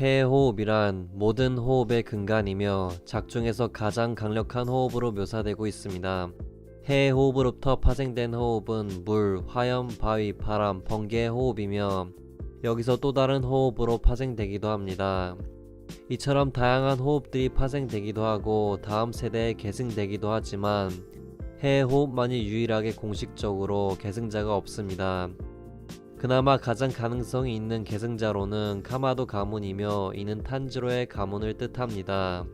해호흡이란 모든 호흡의 근간이며 작중에서 가장 강력한 호흡으로 묘사되고 있습니다. 해호흡으로부터 파생된 호흡은 물, 화염, 바위, 바람, 번개의 호흡이며 여기서 또 다른 호흡으로 파생되기도 합니다. 이처럼 다양한 호흡들이 파생되기도 하고 다음 세대에 계승되기도 하지만 해호흡만이 유일하게 공식적으로 계승자가 없습니다. 그나마 가장 가능성이 있는 계승자로는 카마도 가문이며 이는 탄지로의 가문을 뜻합니다.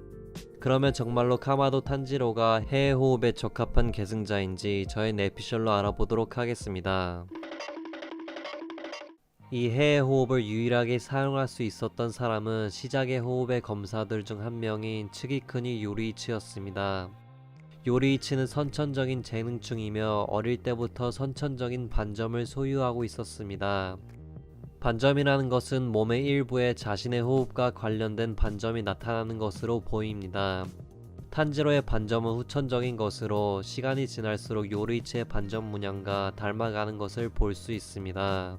그러면 정말로 카마도 탄지로가 해호흡에 적합한 계승자인지 저의 내피셜로 알아보도록 하겠습니다. 이 해호흡을 유일하게 사용할 수 있었던 사람은 시작의 호흡의 검사들 중 한 명인 츠기크니 요리이치였습니다. 요리이치는 선천적인 재능충이며 어릴 때부터 선천적인 반점을 소유하고 있었습니다. 반점이라는 것은 몸의 일부에 자신의 호흡과 관련된 반점이 나타나는 것으로 보입니다. 탄지로의 반점은 후천적인 것으로 시간이 지날수록 요리이치의 반점 문양과 닮아가는 것을 볼 수 있습니다.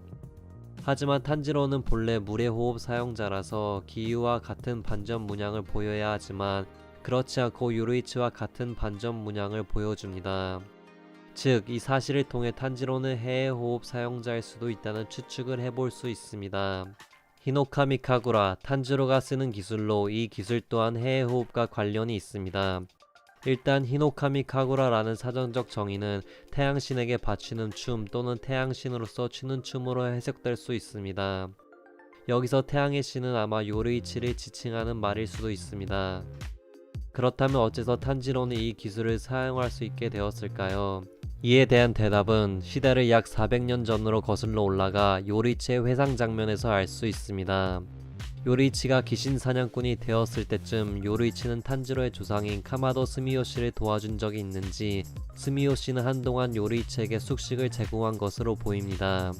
하지만 탄지로는 본래 물의 호흡 사용자라서 기유와 같은 반점 문양을 보여야 하지만 그렇지 않고 요르이치와 같은 반점 문양을 보여줍니다. 즉, 이 사실을 통해 탄지로는 해의 호흡 사용자일 수도 있다는 추측을 해볼 수 있습니다. 히노카미 카구라, 탄지로가 쓰는 기술로 이 기술 또한 해의 호흡과 관련이 있습니다. 일단 히노카미 카구라라는 사전적 정의는 태양신에게 바치는 춤 또는 태양신으로서 추는 춤으로 해석될 수 있습니다. 여기서 태양의 신은 아마 요르이치를 지칭하는 말일 수도 있습니다. 그렇다면 어째서 탄지로는 이 기술을 사용할 수 있게 되었을까요? 이에 대한 대답은 시대를 약 400년 전으로 거슬러 올라가 요리치의 회상 장면에서 알 수 있습니다. 요리치가 귀신 사냥꾼이 되었을 때쯤 요리치는 탄지로의 조상인 카마도 스미요시를 도와준 적이 있는지 스미요시는 한동안 요리치에게 숙식을 제공한 것으로 보입니다.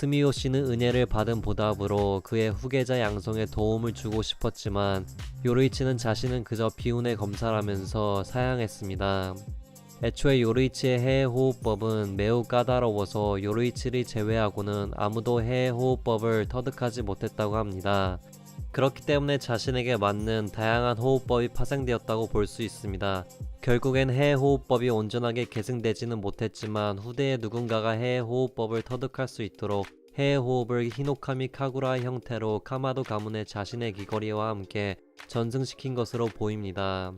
스미요시는 은혜를 받은 보답으로 그의 후계자 양성에 도움을 주고 싶었지만 요리치는 자신은 그저 비운의 검사라면서 사양했습니다. 애초에 요리치의 해외 호흡법은 매우 까다로워서 요리치를 제외하고는 아무도 해외 호흡법을 터득하지 못했다고 합니다. 그렇기 때문에 자신에게 맞는 다양한 호흡법이 파생되었다고 볼 수 있습니다. 결국엔 해외 호흡법이 온전하게 계승되지는 못했지만 후대에 누군가가 해외 호흡법을 터득할 수 있도록 해외 호흡을 히노카미 카구라 형태로 카마도 가문의 자신의 귀걸이와 함께 전승시킨 것으로 보입니다.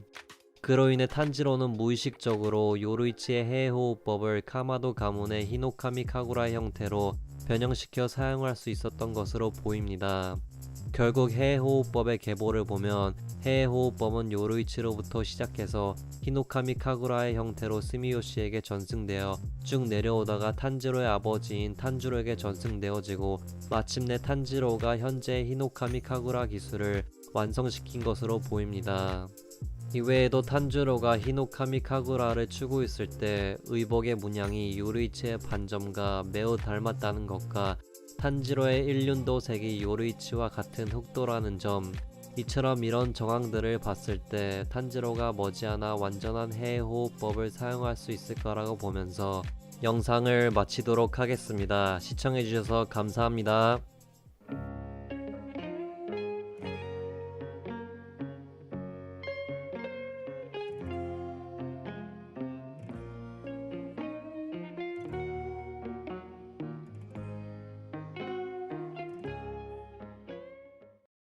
그로 인해 탄지로는 무의식적으로 요르이치의 해외 호흡법을 카마도 가문의 히노카미 카구라 형태로 변형시켜 사용할 수 있었던 것으로 보입니다. 결국 해외 호흡법의 계보를 보면 해외 호흡법은 요르이치로부터 시작해서 히노카미 카구라의 형태로 스미요시에게 전승되어 쭉 내려오다가 탄지로의 아버지인 탄지로에게 전승되어지고 마침내 탄지로가 현재 히노카미 카구라 기술을 완성시킨 것으로 보입니다. 이외에도 탄주로가 히노카미 카구라를 추고 있을 때 의복의 문양이 요르이치의 반점과 매우 닮았다는 것과 탄지로의 일륜도 색이 요르이치와 같은 흑도라는 점 이처럼 이런 정황들을 봤을 때 탄지로가 머지않아 완전한 해호흡법을 사용할 수 있을 거라고 보면서 영상을 마치도록 하겠습니다. 시청해주셔서 감사합니다.